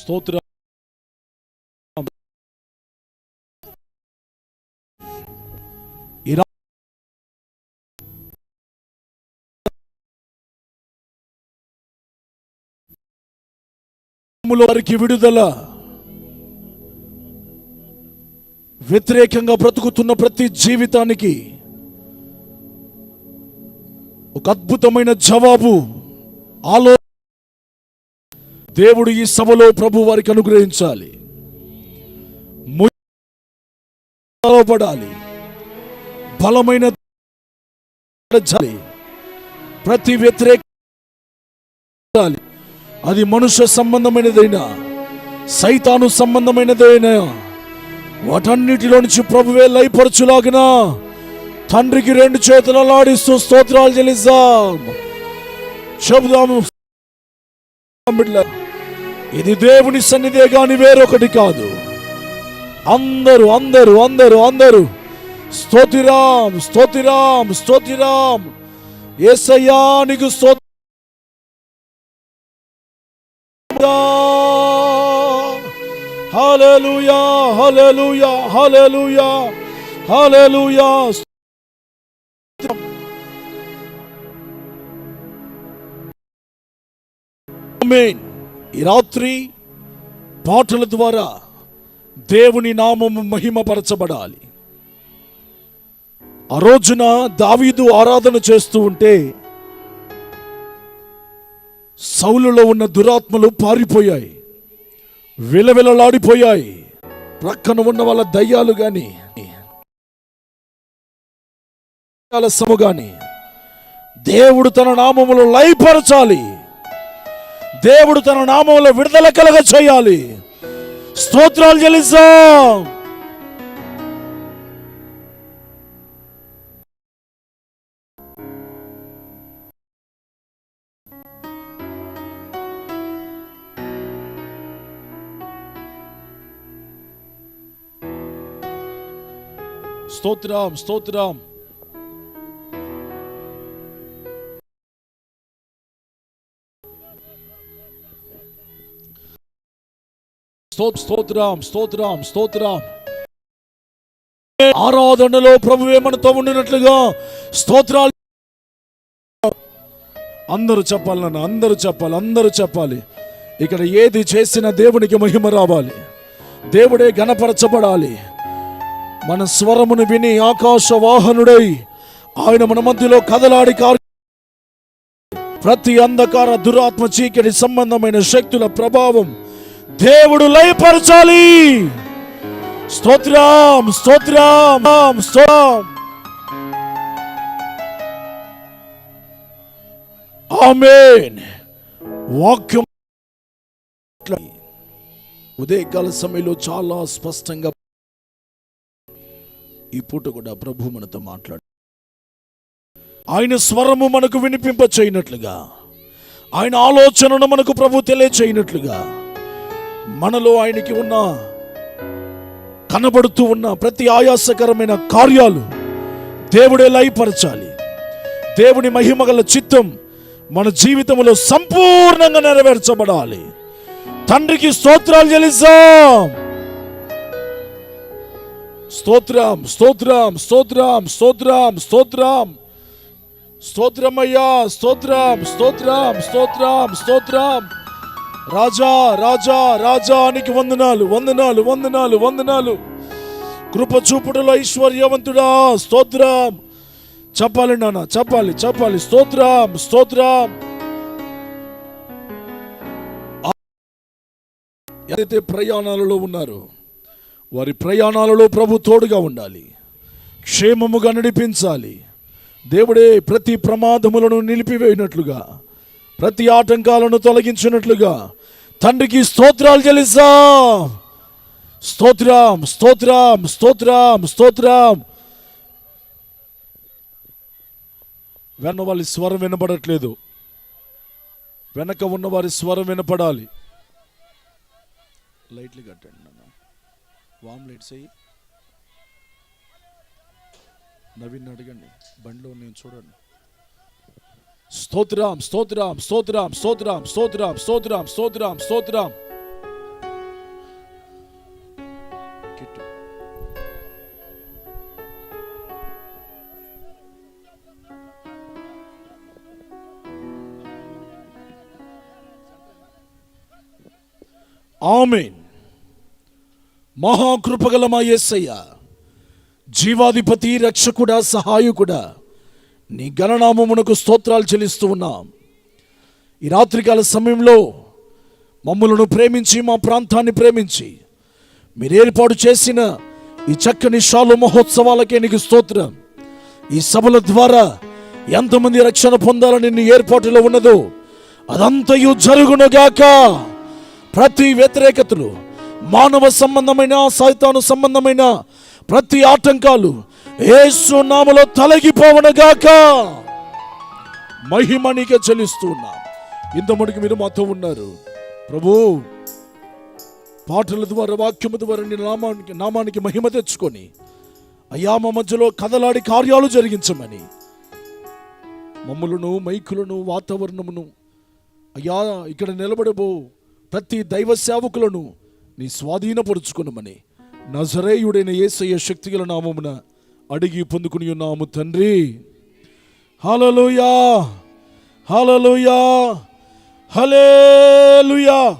స్తోత్ర వారికి విడుదల. వ్యతిరేకంగా బ్రతుకుతున్న ప్రతి జీవితానికి ఒక అద్భుతమైన జవాబు. ఆలో దేవుడు ఈ సభలో ప్రభు వారికి అనుగ్రహించాలి. పడాలి బలమైన ప్రతి వ్యతిరేక అది మనుష్య సంబంధమైనదైనా సైతాను సంబంధమైనదైనా వాటన్నిటిలో నుంచి ప్రభువే లైపరచులాగిన తండ్రికి రెండు చేతులు ఆడిస్తూ స్తోత్రాలు చెల్లిస్తాం చెబుదాము. ఇది దేవుని సన్నిధే కానీ వేరొకటి కాదు. అందరూ అందరూ అందరూ అందరూ స్తోతిరాం స్తోతిరాం స్తోతిరాం ఏసయ్యా నీకు స్తోత్ర హల్లెలూయా హల్లెలూయా హల్లెలూయా హల్లెలూయా. ఈ రాత్రి పాటల ద్వారా దేవుని నామము మహిమపరచబడాలి. ఆ రోజున దావీదు ఆరాధన చేస్తూ ఉంటే సౌలులో ఉన్న దురాత్మలు పారిపోయాయి. విలవిలలాడిపోయాయి. ప్రక్కన ఉన్న వాళ్ళ దయ్యాలు గాని సము గాని దేవుడు తన నామములు లయపరచాలి. దేవుడు తన నామంలో విడుదల కలగ చేయాలి. స్తోత్రాలు చెల్లిస్తాం. స్తోత్రం స్తోత్రం. స్తోత్ స్తోత్రం స్తోత్రం స్తోత్రం. ఆరాధనలో ప్రభు ఏమనతో ఉండినట్లుగా స్తోత్రాలు అందరూ చెప్పాలి నన్ను అందరూ చెప్పాలి అందరూ చెప్పాలి. ఇక్కడ ఏది చేసినా దేవునికి మహిమ రావాలి. దేవుడే గణపరచబడాలి. మన స్వరమును విని ఆకాశ వాహనుడై ఆయన మన మధ్యలో కదలాడి కారు ప్రతి అంధకార దురాత్మ చీకటి సంబంధమైన శక్తుల ప్రభావం దేవుడు లయపరచాలి. స్తోత్రం స్తోత్రం స్తోత్రం. ఆమెన్. వాక్యం ఉదయకాల సమయంలో చాలా స్పష్టంగా ఈ పూట కూడా ప్రభు మనతో మాట్లాడు. ఆయన స్వరము మనకు వినిపింప చేయనట్లుగా ఆయన ఆలోచనను మనకు ప్రభు తెలియచేయనట్లుగా మనలో ఆయనకి ఉన్న కనబడుతూ ఉన్న ప్రతి ఆయాసకరమైన కార్యాలు దేవుడే లయపరచాలి. దేవుని మహిమగల చిత్తం మన జీవితంలో సంపూర్ణంగా నెరవేర్చబడాలి. తండ్రికి స్తోత్రాలు చెల్లిస్తాం స్తోత్రం స్తోత్రం స్తోత్రం స్తోత్రం స్తోత్రం. స్తోత్రమయ్యా స్తోత్రం స్తోత్రం స్తోత్రం స్తోత్రం. రాజా రాజా రాజానికి వందనాలు వందనాలు వందనాలు వందనాలు. కృప చూపుడులో ఐశ్వర్యవంతుడా స్తోత్రం. చెప్పాలి నాన్న చెప్పాలి చెప్పాలి. స్తోత్రం స్తోత్రం. ఏదైతే ప్రయాణాలలో ఉన్నారో వారి ప్రయాణాలలో ప్రభు తోడుగా ఉండాలి. క్షేమముగా నడిపించాలి. దేవుడే ప్రతి ప్రమాదములను నిలిపివేయనట్లుగా ప్రతి ఆటంకాలను తొలగించినట్లుగా తండ్రికి స్తోత్రాలు చెల్లిస్తా. స్తోత్రం స్తోత్రం స్తోత్రం స్తోత్రం. వెన్న వాళ్ళ స్వరం వినపడట్లేదు వెనక ఉన్న వారి స్వరం వినపడాలి. లైట్లు కట్టండి నాన్న. వామ్ లైట్స్ అయ్యి నవీన్ అడగండి. బండిలో నేను చూడండి స్తోత్రం స్తోత్రం స్తోత్రం స్తోత్రం స్తోత్రం స్తోత్రం స్తోత్రం స్తోత్రం ఆమెన్ మహాకృపగలమా ఎస్ యేసయ్య జీవాధిపతి రక్షకుడా సహాయకుడా నీ గణనామమునకు స్తోత్రాలు చెల్లిస్తూ ఉన్నాం. ఈ రాత్రికాల సమయంలో మమ్మలను ప్రేమించి మా ప్రాంతాన్ని ప్రేమించి మీరు ఏర్పాటు చేసిన ఈ చక్కని షాలు మహోత్సవాలకే నీకు స్తోత్రం. ఈ సభల ద్వారా ఎంతమంది రక్షణ పొందాలని నీ ఏర్పాటులో ఉన్నదో అదంతయు జరుగునుగాక. ప్రతి వ్యతిరేకతలు మానవ సంబంధమైన సైతాను సంబంధమైన ప్రతి ఆటంకాలు యేసు నామలో తొలగిపోవనుగాక మహిమ నీకే చెల్లిస్తూ ఉన్నాం ఇంత మటుకు మీరు మాతో ఉన్నారు. ప్రభు పాటల ద్వారా వాక్యము ద్వారా నీ నామానికి నామానికి మహిమ తెచ్చుకొని అయ్యా మా మధ్యలో కదలాడి కార్యాలు జరిగించమని. మమ్మలను మైకులను వాతావరణమును అయ్యా ఇక్కడ నిలబడబో ప్రతి దైవ సేవకులను నీ స్వాధీనపరుచుకునమని. నజరేయుడైన యేసయ్య శక్తిగల నామమున అడిగి పొందుకుని ఉన్నాము తండ్రి. హలలుయా హలలుయా హలేలుయా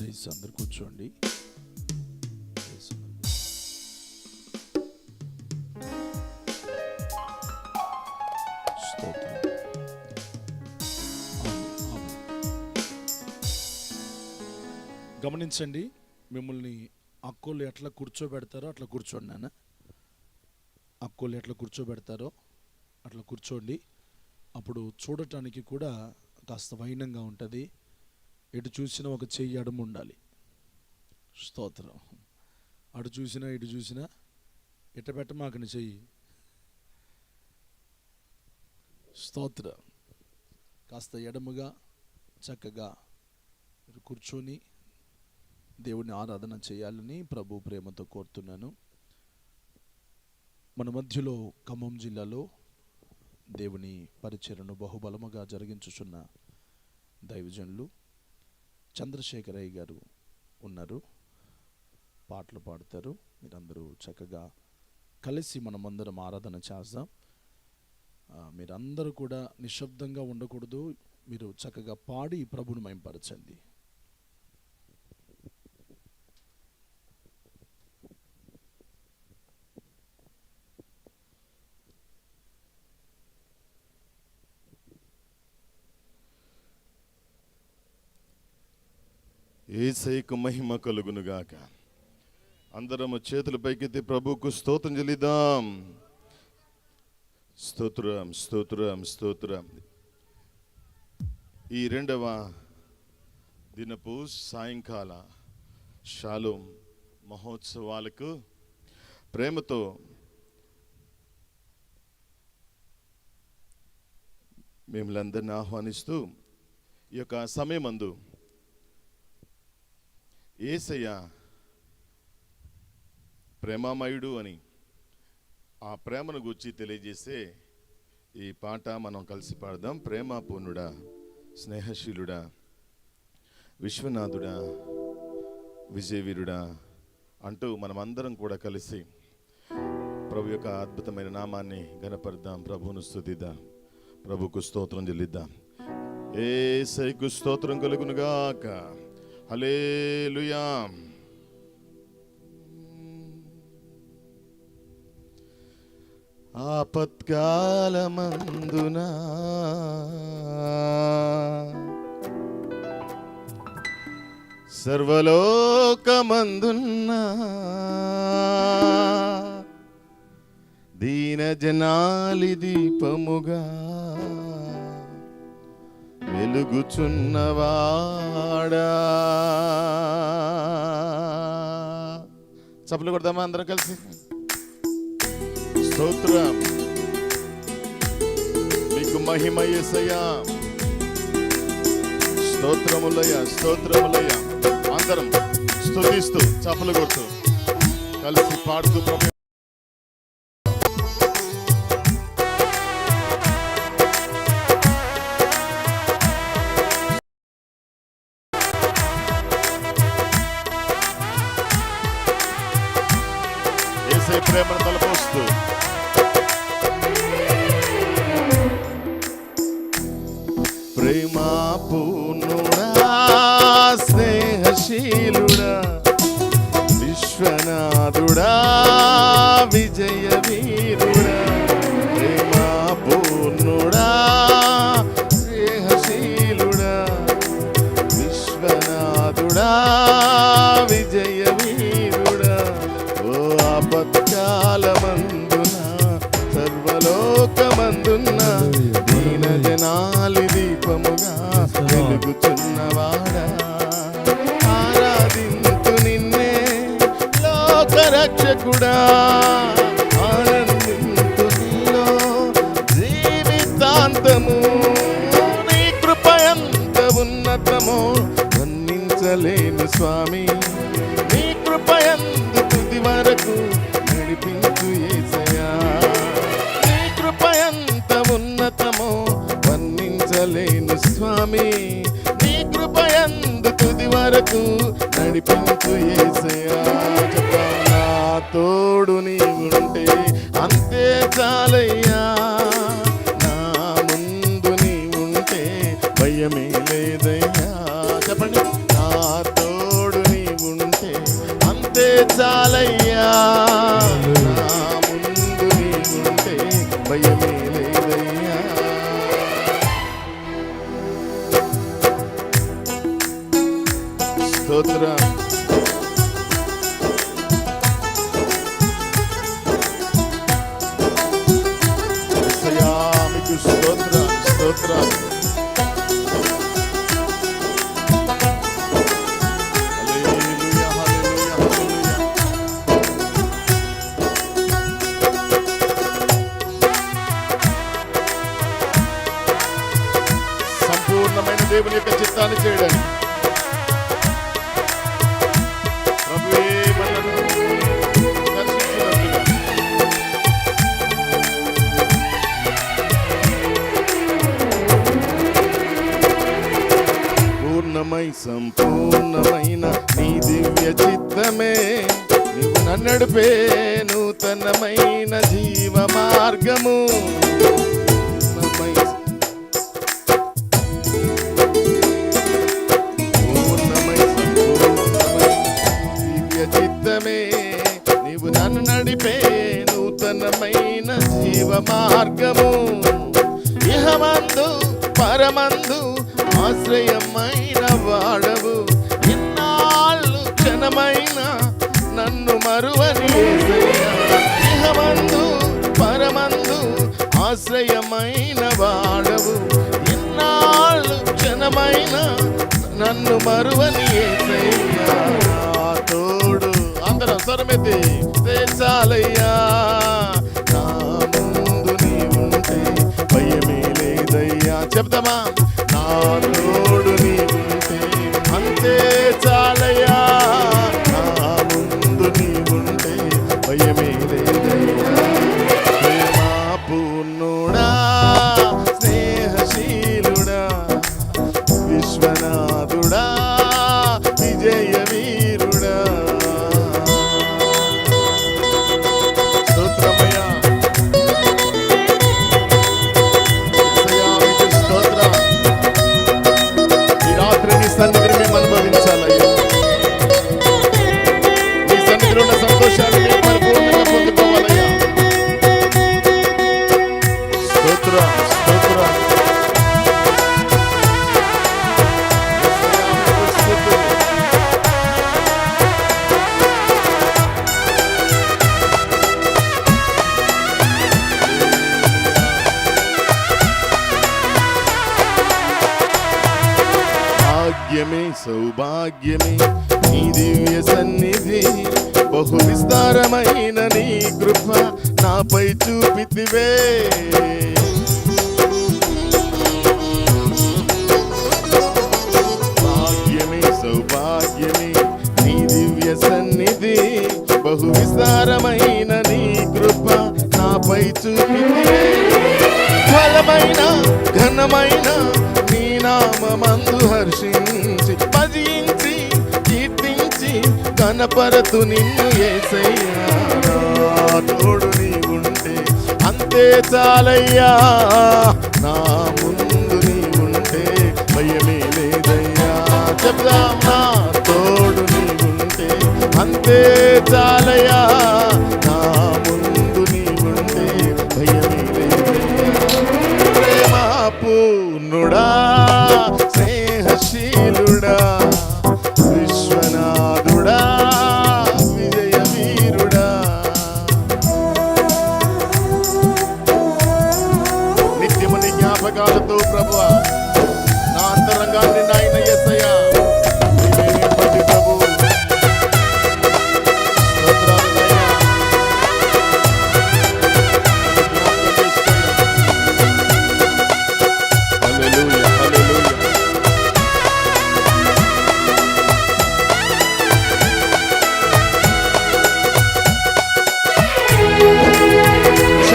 దయచేసి అందరు కూర్చోండి. గమనించండి మిమ్మల్ని అక్కోళ్ళు ఎట్లా కూర్చోబెడతారో అట్లా కూర్చోండి నాన్న. అక్కోళ్ళు ఎట్లా కూర్చోబెడతారో అట్లా కూర్చోండి. అప్పుడు చూడటానికి కూడా కాస్త వైనంగా ఉంటుంది. ఎటు చూసినా ఒక చెయ్యి అడుము ఉండాలి. స్తోత్రం. అటు చూసినా ఇటు చూసినా ఎట్ట పెట్టమాకని చెయ్యి. స్తోత్ర. కాస్త ఎడముగా చక్కగా మీరు కూర్చొని దేవుని ఆరాధన చేయాలని ప్రభు ప్రేమతో కోరుతున్నాను. మన మధ్యలో ఖమ్మం జిల్లాలో దేవుని పరిచయను బహుబలముగా జరిగించుచున్న దైవజనులు చంద్రశేఖరయ్య గారు ఉన్నారు. పాటలు పాడతారు. మీరందరూ చక్కగా కలిసి మనమందరం ఆరాధన చేద్దాం. మీరందరూ కూడా నిశ్శబ్దంగా ఉండకూడదు. మీరు చక్కగా పాడి ప్రభుని మయంపరచండి ఏసైకు మహిమ కలుగునుగాక అందరము చేతులు పైకెత్తి ప్రభుకు స్తోత్రం చెల్లిద్దాం. స్తోత్రం స్తోత్రం స్తోత్రం. ఈ రెండవ దినపు సాయంకాల షాలోం మహోత్సవాలకు ప్రేమతో మిమ్మల్ని అందరిని ఆహ్వానిస్తూ ఈ యొక్క సమయమందు ఏసయ్య ప్రేమామయుడు అని ఆ ప్రేమను గురించి తెలియజేసే ఈ పాట మనం కలిసి పాడదాం. ప్రేమాపూర్ణుడా స్నేహశీలుడా విశ్వనాథుడా విజయవీరుడా అంటూ మనమందరం కూడా కలిసి ప్రభు యొక్క అద్భుతమైన నామాన్ని గనపరుద్దాం ప్రభువును స్థుతిద్దాం ప్రభుకు స్తోత్రం చెల్లిద్దాం. ఏ సైకు స్తోత్రం కలుగునుగాక. హలేలుయా ఆపత్కాలమందున సర్వలోకమందున్న దీన జనాలి దీపముగా వెలుగుచున్నవాడా చప్పలు కొడదామా అందరం కలిసి? స్తోత్రం. మీకు మహిమ యేసయ్యా స్తోత్రములయ్య స్తోత్రములయ్య. అందరం స్తుతిస్తూ చప్పలు కొడుతూ కలిసి పాడుతూ పూర్ణుడా స్నేహశీలుడా విశ్వనాథుడా విజయ వీరుడా ప్రేమా పూర్ణుడా స్నేహశీలుడా విశ్వనాథుడా విజయ వీరుడా ఓ ఆపత్కాలమందున సర్వలోకమందున్న దీన జనాలి దీపముగా వెలుగుచున్నవాడా ఆరాధింతు నిన్నే లోకరక్షకుడా. ఆనందింతు నీలో జీవితాంతము. నీ కృప ఉన్నతమో. వర్ణించలేను స్వామి. నడిపే నూతనమైన జీవ మార్గము. పూర్ణమై చిత్తమే నీవు నన్ను నడిపే నూతనమైన జీవ మార్గము. ఇహమందు పరమందు ఆశ్రయమైన వాడవు. ఇన్నాళ్ళు క్షణమైన నన్ను మరువని ఇహమందు పరమందు ఆశ్రయమైన వాడవు. ఎన్నాళ్ళు క్షణమైన నన్ను మరువని తోడు. అందరం స్వరమెత్తి చాలయ్యా నా ముందు భయమే లేదయ్యా. చెప్తామా? నాథుడా విజయమీ సౌభాగ్యమే. నీ దివ్య సన్నిధి బహు విస్తారమైన నీ కృప నాపై చూపితివే. భాగ్యమే సౌభాగ్యమే నీ దివ్య సన్నిధి బహు విస్తారమైన నీ కృప నాపై చూపితివే. ఫలమైన ఘనమైన నీ నామందు హర్షించి. భజించి కీర్తించి కనపరతు నిన్ను ఏసయ్యా. తోడు నీ ఉంటే అంతే చాలయ్యా. నా ముందు నీ ఉంటే భయమే లేదయ్యా. చెప్దాం నా తోడు నీ ఉంటే అంతే చాలయ్యా. నా ముందు పూర్ణుడా స్నేహశీలుడా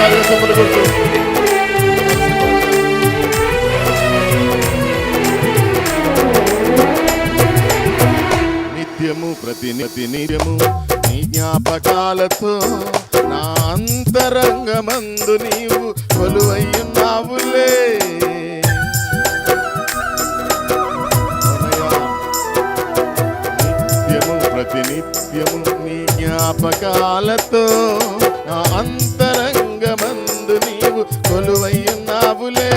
శారీరక సొమ్ములు నిత్యము ప్రతి ప్రతి నిత్యము నీ జ్ఞాపకాలతో నా అంతరంగమందు నీవు కొలువయ్యున్నావులే. నిత్యము ప్రతి నిత్యము నీ జ్ఞాపకాలతో నా అంత కొలువయ్యున్నావులే.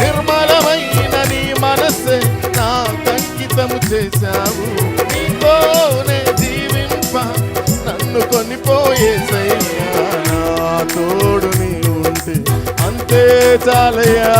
నిర్మలమైన నీ మనస్సే నా అంకితము చేశావు. నీతోనే జీవింప నన్ను కొనిపోయేసయ్యా నా తోడు నీ ఉంటే అంతే చాలయ్యా.